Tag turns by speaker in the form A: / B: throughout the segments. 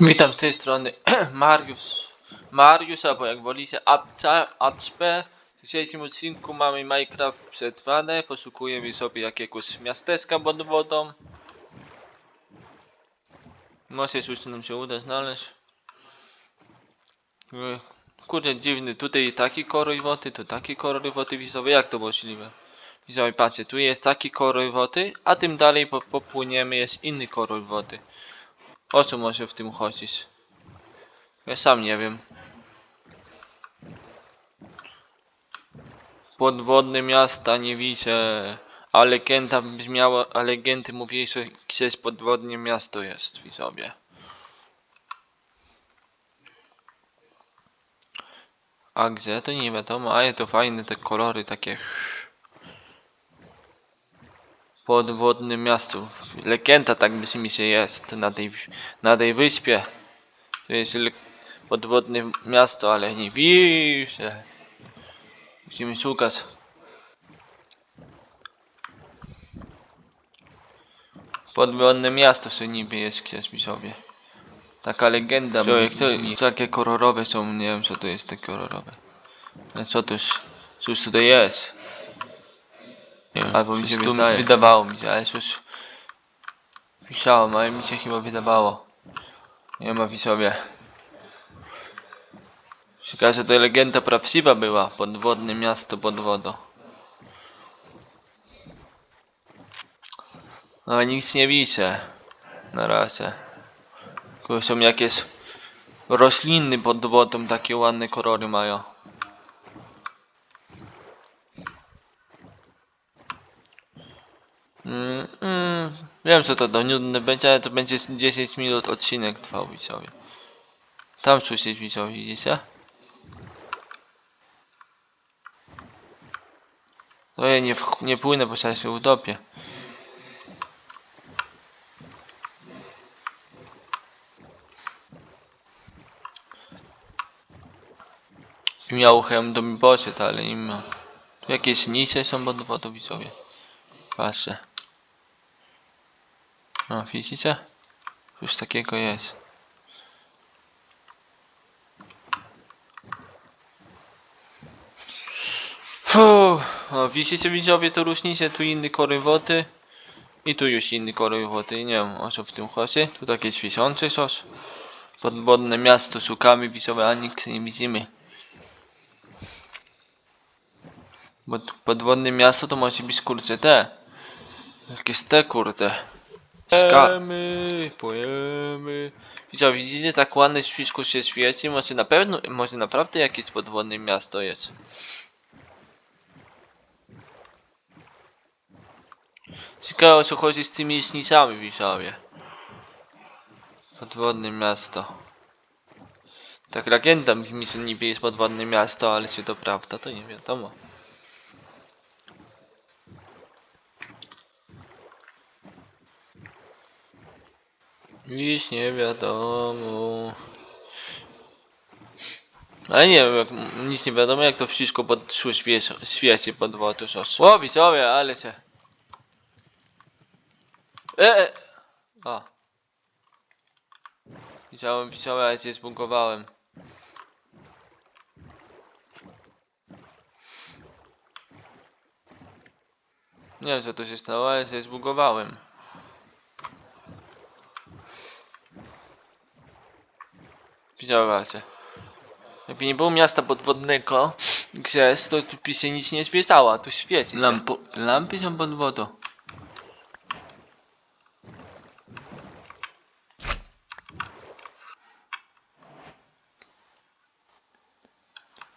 A: Witam z tej strony Mariusz. Mariusz, albo jak wolicie, Acpe. W dzisiejszym odcinku mamy Minecraft przetrwane. Poszukujemy sobie jakiegoś miasteczka pod wodą. Może już nam się uda znaleźć. E, Kurde, dziwny. Tutaj taki kolor wody, tu taki kolor wody. Widzowie, jak to możliwe? Widzowie, patrzcie, tu jest taki kolor wody, a tym dalej po, popłyniemy jest inny kolor wody. O co może w tym chodzić? Ja sam nie wiem. Podwodne miasta nie widzę. A legenda brzmiała, a legendy mówiły, że gdzieś podwodne miasto jest, widzowie. A gdzie? To nie wiadomo, ale to fajne te kolory takie. Podwodne miasto. Legenda tak mi się jest na tej, na tej wyspie. To jest podwodne miasto, ale nie widzę. Musimy szukać. Podwodne miasto co niby jest gdzieś widzowie. Taka legenda. Człowiek, to, takie kolorowe są, nie wiem co to jest te kolorowe. Co to jest? Cóż tutaj jest? Wiem, Albo mi się tu wydawało mi się, ale cóż... Pisałem, ale mi się chyba wydawało. Nie ma sobie. Ciekawe, że to legenda prawdziwa była. Podwodne miasto pod wodą. Ale nic nie widzę. Na razie. Tu są jakieś rośliny pod wodą, takie ładne kolory mają. Mm, mm, wiem, że to do nudne będzie, ale to będzie z 10 minut odcinek trwał widzowie. Tam słyszeć widzowie, widzicie? No ja nie, w- nie płynę, bo zaraz się utopię. Miał chem do mi poszedł, ale nie ma. Tu jakieś nicze są pod wodą widzowie. Patrzę. No, widzicie? Coś takiego jest. Fuh, o, widzicie widzowie to różnice, tu inny kolor wody i tu już inny kolor wody, nie wiem o co w tym chodzi. Tu takie świecące coś. Podwodne miasto szukamy widzowie, a nikt nie widzimy. Bo podwodne miasto to może być kurczę te. Jakieś te kurde. Pojemy, pojemy. Widzicie, widzicie, tak ładne wszystko się świeci, może na pewno, może naprawdę jakieś podwodne miasto jest. Ciekawe co chodzi z tymi śnicami, widzowie. Podwodne miasto. Tak legenda mi się niby jest podwodne miasto, ale czy to prawda, to nie wiadomo. Dziś nie wiadomo. Ale nie wiem, jak, nic nie wiadomo, jak to wszystko pod szło świecie, pod wodą. O, widzowie, ale cię. E, e. O. Widziałem, widziałem, ale cię zbugowałem. Nie wiem, co to się stało, ale się zbugowałem. Widziałacie. Jakby nie było miasta podwodnego, gdzie to tu się nic nie świecała, tu świeci. Lampo, lampy są pod wodą.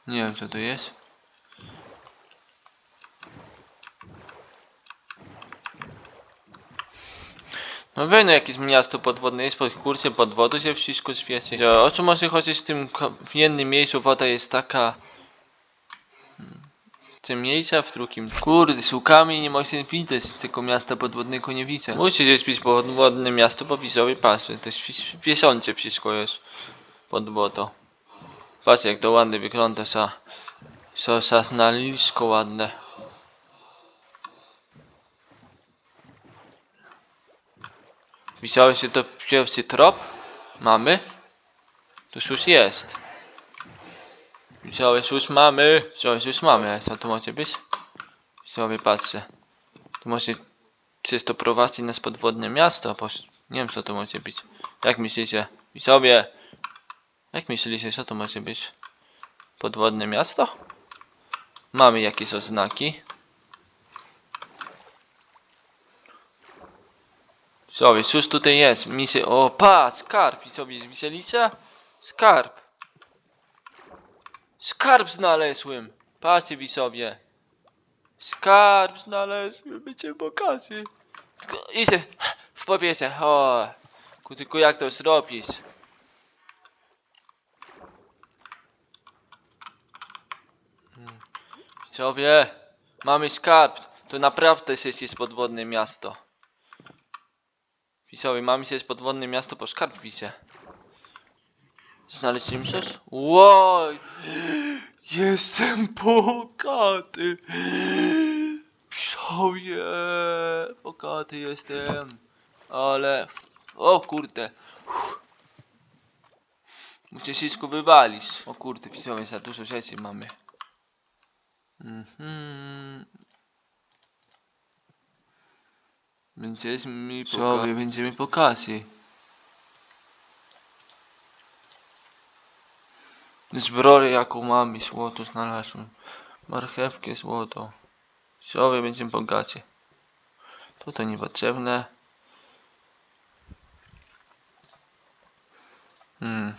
A: Nie wiem co to jest. No wiem, no jakieś miasto podwodne jest, pod kursem pod wodą się wszystko świeci. Ja, o co może chodzić w tym w jednym miejscu woda jest taka... Hmm, W tym miejscu, a w drugim... Kurde, szukamy i nie mogę widzieć tego miasta podwodnego, nie widzę. Musi gdzieś być podwodne miasto, bo widzowie patrzę, to jest wi- wieszące wszystko jest pod wodą. Patrz jak to ładnie wygląda, sa... Sa, sa ładne. Widziałeś, że to pierwszy trop mamy? Tu już jest. Widzowie, już mamy. Widzowie, już mamy. A co to może być? Widzowie, patrzę. To może... Czy jest to prowadzić nas podwodne miasto? Nie wiem, co to może być. Jak myślicie? Widzowie! Jak myślicie, co to może być? Podwodne miasto? Mamy jakieś oznaki. Widzowie, cóż tutaj jest? Misy... O, pa! Skarb! Widzowie, widzieliście? Skarb! Skarb znalazłem! Patrzcie widzowie! Skarb znalazłem, będzie bogaty! Tylko Idzie w powietrze, o! Tylko jak to zrobić? Hmm. Widzowie! Mamy skarb! To naprawdę jest podwodne miasto. Widzowie, mamy się podwodne miasto po widzę. Znaleźliśmy coś? Łoj! Jestem bogaty! Widzowie! Bogaty jestem! Ale... O kurde! Muszę wszystko wywalić. O kurde, widzowie, za dużo rzeczy mamy. Mhm. Będziemy po Widzowie, będziemy po kasie. Zbroję jaką mamy, złoto znalazłem. Marchewkę, złoto. Widzowie, będziemy bogaci. Tutaj niepotrzebne. Hmm.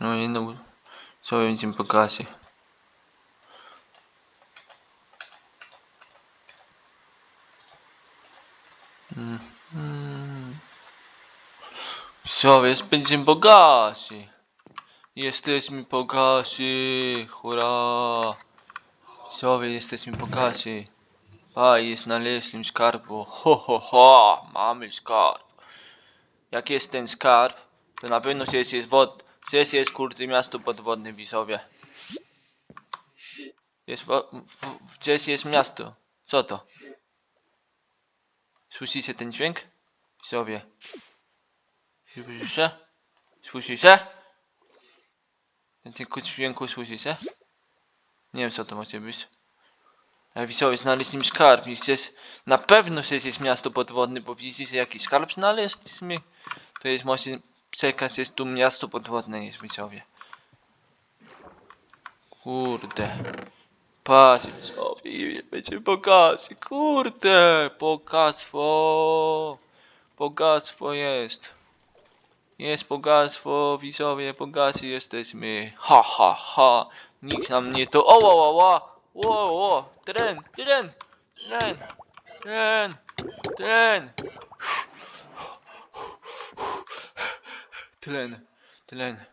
A: No i no. Widzowie, będziemy bogaci. Jest- będziemy bogaci. Jesteśmy bogaci. Hurra. Widzowie, jesteśmy bogaci. A, jest znaleźliśmy skarbu. Ho, ho, ho. Mamy skarb. Jak jest ten skarb, to na pewno gdzieś jest wod... Gdzieś jest kurde miasto podwodne, widzowie. Jest wo... Gdzieś jest miasto. Co to? Słyszycie ten dźwięk? Widzowie. Słyszycie? Słyszycie? Tylko dźwięku słyszycie? Nie wiem co to może być. Ale widzowie, znaleźliśmy skarb i gdzieś na pewno że jest miasto podwodne, bo widzicie jaki skarb znaleźliśmy. To jest może przekaz, jest tu miasto podwodne jest widzowie. Kurde. Patrz, widzowie, będzie bogaci. Kurde, bogactwo. Bogactwo jest. Jest bogactwo, widzowie, bogaci jesteśmy. Ha, ha, ha. Nikt nam nie to... O, o, o, o. O, o, tren, tren, tren, tren, tren. Tlen, tlen.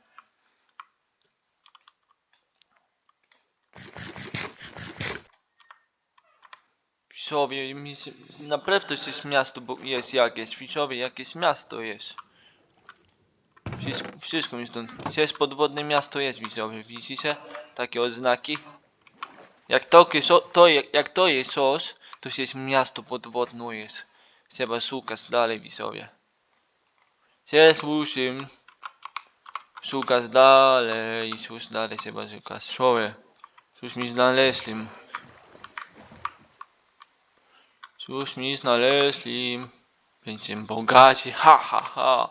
A: Widzowie, naprawdę jest miasto, bo jest jakieś. Widzowie, jakieś miasto jest. Wszystko, wszystko mi stąd. Gdzie jest podwodne miasto jest, widzowie. Widzicie? Takie odznaki. Jak to, to, je- jak to jest coś, to jest miasto podwodne jest. Trzeba szukać dalej, widzowie. Się słyszę. Szukać dalej, cóż dalej trzeba szukać. Człowiek. Cóż mi znaleźli. Cóż mi znaleźli. Będziemy bogaci, ha ha ha.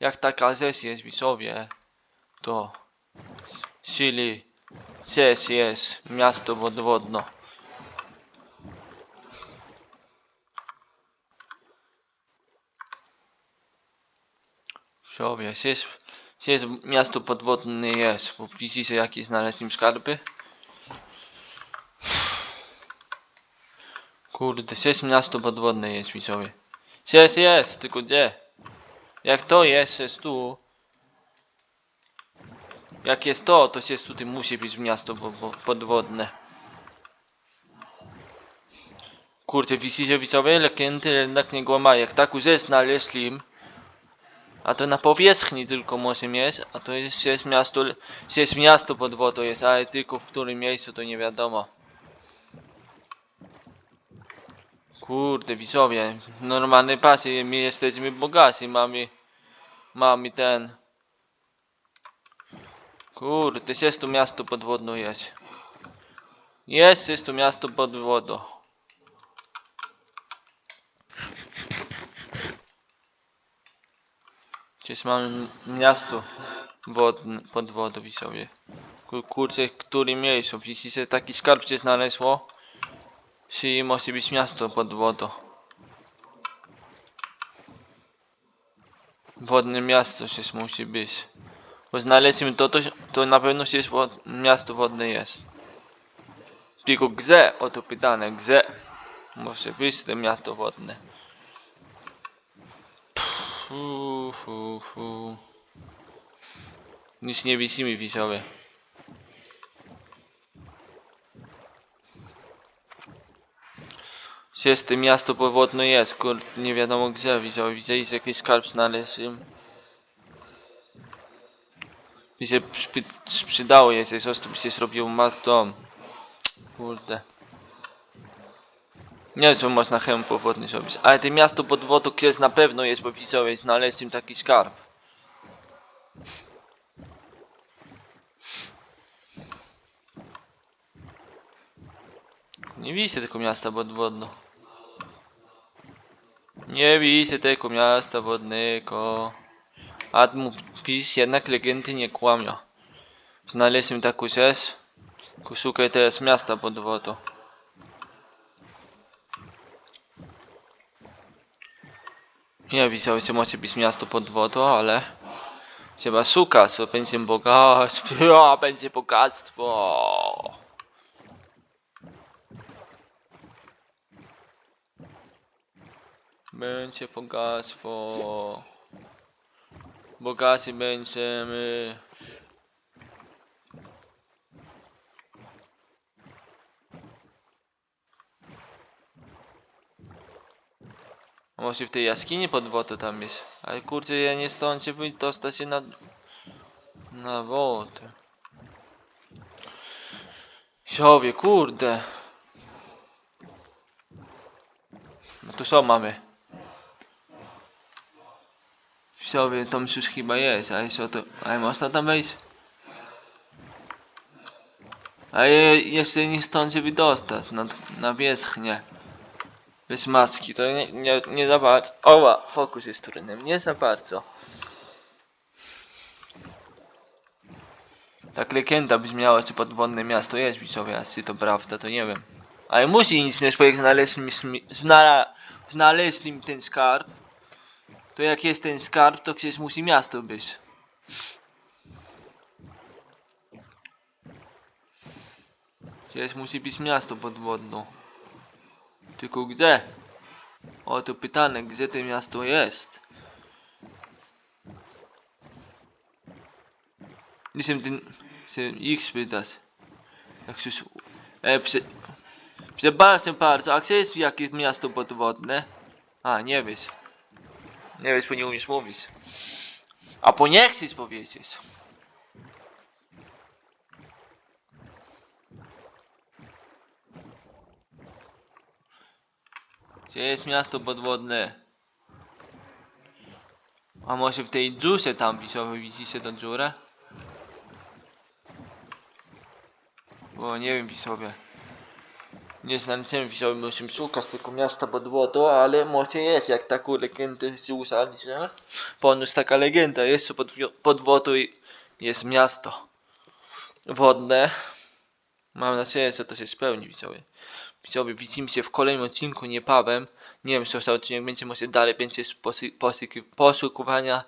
A: Jak taka rzecz jest widzowie, to Chili rzecz jest miasto podwodne. Widzowie, jest, jest miasto podwodne jest, bo widzicie jakie znaleźliśmy skarby? Kurde, jest miasto podwodne jest widzowie. Jest, jest, tylko gdzie? Jak to jest, jest tu. Jak jest to, to jest tutaj musi być miasto po, po, podwodne. Kurde, widzicie widzowie, legendy jednak nie głama. Jak tak już znaleźli, a to na powierzchni tylko może mieć, a to jest, jest miasto, jest miasto pod wodą jest, ale tylko w którym miejscu to nie wiadomo. Kurde, widzowie, normalny pasy, my jesteśmy bogaci, mamy Mam i ten. Kurde, jest tu miasto pod wodą jest. Jest, jest tu miasto pod wodą. Gdzieś mamy miasto wodne, pod wodą widzowie. Kur- Kurczę, w którym miejscu? Widzicie, taki skarb się znalazło. Czyli musi być miasto pod wodą. Wodne miasto się musi być. Bo znaleźliśmy to, to, to na pewno się wod, miasto wodne jest. Tylko gdzie? O to pytanie, gdzie? Może być to miasto wodne. Fu, fu, fu. Nic nie widzimy widzowie. Gdzie jest to miasto powodne jest, kurde, nie wiadomo gdzie widzowie. Widzieli, że jakiś skarb znaleźli. Mi się przypi- przydało jest, jak został by się zrobił mas dom. Kurde. Nie wiem, co można hełm powodny zrobić. Ale to miasto pod wodą jest na pewno jest, bo widzowie znaleźli taki skarb. Nie widzę tego miasta pod wodą. Nie widzę tego miasta wodnego. A mówisz, jednak legendy nie kłamią. Znaleźliśmy taką rzecz. Szukaj teraz miasta pod wodą. Nie widziałem, że może być miasto pod wodą, ale trzeba szukać, to będzie bogactwo, będzie bogactwo. Będzie bogactwo. Bogaci będziemy. Może w tej jaskini pod wodą tam jest? Ale kurczę, ja nie stąd się dostać się na... Na wodę. Siowie, kurde. No to co mamy? Siowie, tam już chyba jest, ale co to... Ale można tam wejść? A je, jeszcze nie stąd się wydostać, na, na wierzchnię. Bez maski, to nie, nie, nie za bardzo. Oła, fokus jest trudny, nie za bardzo. Tak legenda brzmiała, że podwodne miasto jest widzowie, a czy to prawda, to nie wiem. Ale musi nic nie jak znaleźli, znala, znaleźli ten skarb. To jak jest ten skarb, to gdzieś musi miasto być. Gdzieś musi być miasto podwodne. Tylko gdzie? O to pytanie, gdzie to miasto jest? Jestem ten... się ich spytać. Jak już... E, prze... Przepraszam bardzo, a gdzie jest jakieś miasto podwodne? A, nie wiesz. Nie bo nie umiesz mówić. A po nie chcesz powiedzieć. Gdzie jest miasto podwodne? A może w tej dziurze tam widzowie widzicie tą dziurę? Bo nie wiem widzowie. Nie znalazłem widzowie, musimy szukać tego miasta pod wodą, ale może jest jak taką legendę słyszeli, że? Ponoć taka legenda jest, pod, pod wodą jest miasto wodne. Mam nadzieję, że to się spełni widzowie. Widzowie, widzimy się w kolejnym odcinku niebawem. Nie wiem, co za odcinek będzie, może dalej będzie poszukiwania.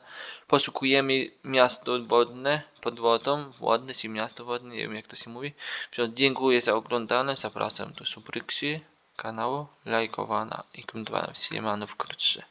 A: Poszukujemy miasto wodne, pod wodą, wodne czy miasto wodne, nie wiem jak to się mówi. Dziękuję za oglądanie, zapraszam do subskrypcji kanału, lajkowania i komentowania. Siemano wkrótce.